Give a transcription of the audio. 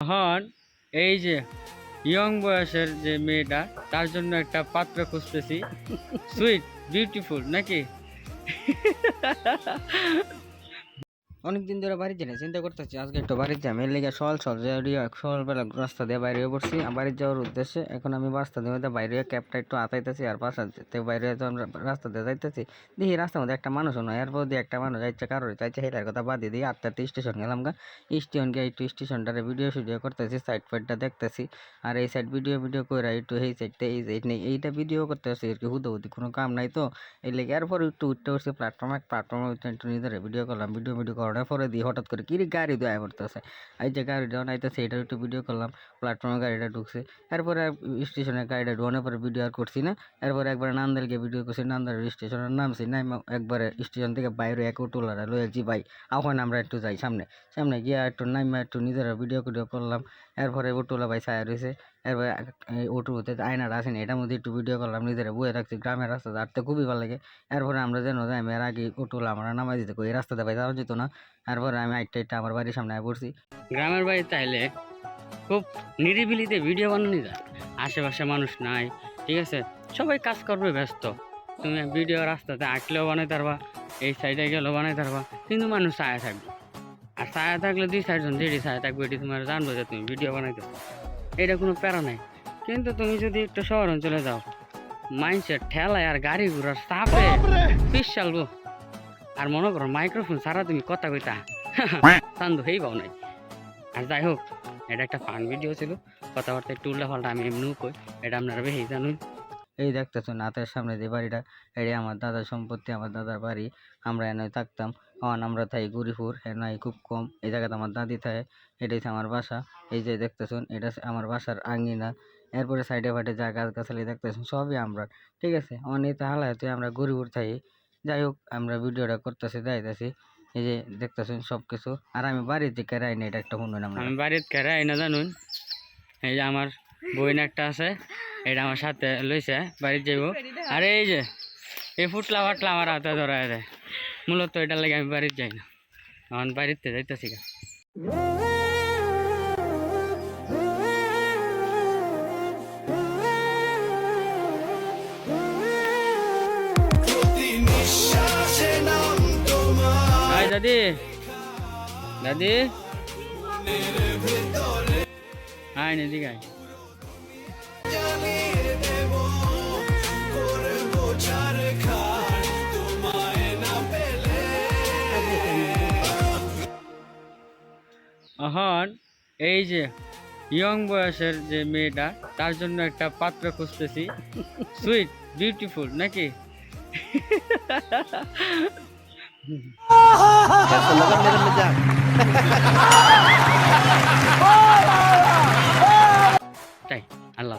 এখন এই যে ইয়ং বয়সের যে মেয়েটা, তার জন্য একটা পাত্র খুঁজতেছি। সুইট বিউটিফুল নাকি? অনেকদিন ধরে বাড়িতে না চিন্তা করতেছি, আজকে একটু বাড়িতে যাই। এর লেগে সকাল যে সকালবেলা রাস্তা দিয়ে বাইরে পড়ছি। বাড়ি যাওয়ার উদ্দেশ্যে এখন আমি রাস্তা দিয়ে বাইরে ক্যাবটা একটু আতাইতেছি আর বাসা বাইরে যখন রাস্তা দিয়ে যাইতেছি, দেখি রাস্তার মধ্যে একটা মানুষ নয় এরপর দিয়ে একটা মানুষ যাইছে কারোর চাইছে হেলার কথা বাদ দিয়ে আটটা স্টেশন গেলাম গা। স্টেশন গিয়ে একটু স্টেশনটারে ভিডিও ভিডিও করতেছি সাইড ফাইডটা দেখতেছি। আর এই সাইড ভিডিও ভিডিও করে একটু এই সাইডটা এই সাইড নেই। এইটা ভিডিও করতেছি আর কি হুদো কোনো কাম নাই তো। এই লেগে এরপর একটু উঠতে উঠছে প্ল্যাটফর্মে প্ল্যাটফর্মে একটু নিজের ভিডিও করলাম ভিডিও ভিডিও করার পরে দিয়ে হঠাৎ করে কি গাড়ি দেওয়া পড়তেছে এই যে গাড়ি দেওয়া নাইতেছে এটা একটু ভিডিও করলাম প্ল্যাটফর্মে গাড়িটা ঢুকছে। এরপরে স্টেশনে গাড়িটা ঢোকানোর পরে ভিডিও আর করছি না। এরপরে একবার নান্দালকে ভিডিও করছি নান্দাল স্টেশনের নামছি নাই একবারে স্টেশন থেকে বাইরে এক উটোলারা লয়ে যাচ্ছি ভাই এখন আমরা একটু যাই সামনে। সামনে গিয়ে একটু নাইমা একটু নিজেরা ভিডিও ভিডিও করলাম। এরপরে উটোলা ভাই ছায়া রয়েছে এরপরে অটো হতে আয়নাটা আসেনি এটার মধ্যে একটু ভিডিও করলাম, নিজেরা বয়ে রাখছি, গ্রামের রাস্তা হাঁটতে খুবই ভালো লাগে। এরপরে আমরা যেন যাই, এর আগে অটোলা আমরা নামাই দিতে এই রাস্তাতে ভাই যাওয়া যেত না। এরপরে আমি আইটা আইটা আমার বাড়ির সামনে পড়ছি। গ্রামের বাড়ি তাইলে খুব নিরিবিলিতে ভিডিও বানানো যায়। আশেপাশে মানুষ নাই, ঠিক আছে? সবাই কাজ করবে, ব্যস্ত। তুমি ভিডিও রাস্তাতে আঁকলেও বানাই পারবা, এই সাইডে গেলেও বানাই পারবা, কিন্তু মানুষ ছায়া থাকবে। আর ছায়া থাকলে দুই চারজন যেটি ছায়া থাকবে, এটি তোমার জানব যে তুমি ভিডিও বানাইতে এটা কোনো প্যারা নাই। কিন্তু তুমি যদি একটু শহর অঞ্চলে যাও মাইন্ডসেট ঠেলায় আর গাড়ি ঘোড়ার সাপে পিস চালবো আর মনে করো মাইক্রোফোন ছাড়া তুমি কথা কইতা। চান্দু হেই পাও নাই। আর যাই হোক এটা একটা ফান ভিডিও ছিল। কথাবার্তা একটু উল্টা পাল্টা আমি এমনিও কই এটা আপনারা বেশি জানুন। এই দেখতেছেন হাতের সামনে যে বাড়িটা এটি আমার দাদার সম্পত্তি, আমার দাদার বাড়ি। আমরা এনে থাকতাম। এখন আমরা থাই গরিপুর এনাই খুব কম। এই জায়গাতে আমার দাদি থাকে, এটাই আমার বাসা। এই যে দেখতেছেন, এটা আমার বাসার আঙ্গিনা এরপরে সাইডে ফাইডে যা গাছ গাছালি দেখতেছেন, সবই আমরা। ঠিক আছে? অনেক হালাতে আমরা গরিপুর থাকি যাই হোক, আমরা ভিডিওটা করতেছি যাইতেছি এই যে দেখতেছেন সব কিছু আর আমি বাড়ির দিকে রাই না এটা একটা শুনুন আমরা। আমি বাড়ির কে রাই না জানুন? এই যে আমার বইন একটা আছে, এটা আমার সাথে লইছে, বাড়ির যাইব। আর এই যে, এই ফুটলা ফাটলা আমার হাতে ধরা দেয় মূলত এটার লাগে আমি বাড়ির যাই না। আমার বাড়িতে যাইতেছি গা। দাদি। দাদি। হাই নদী গাই এখন এই যে ইয়ং বয়সের যে মেয়েটা, তার জন্য একটা পাত্র খুঁজতেছি। সুইট বিউটিফুল নাকি? তাই, আল্লাহ।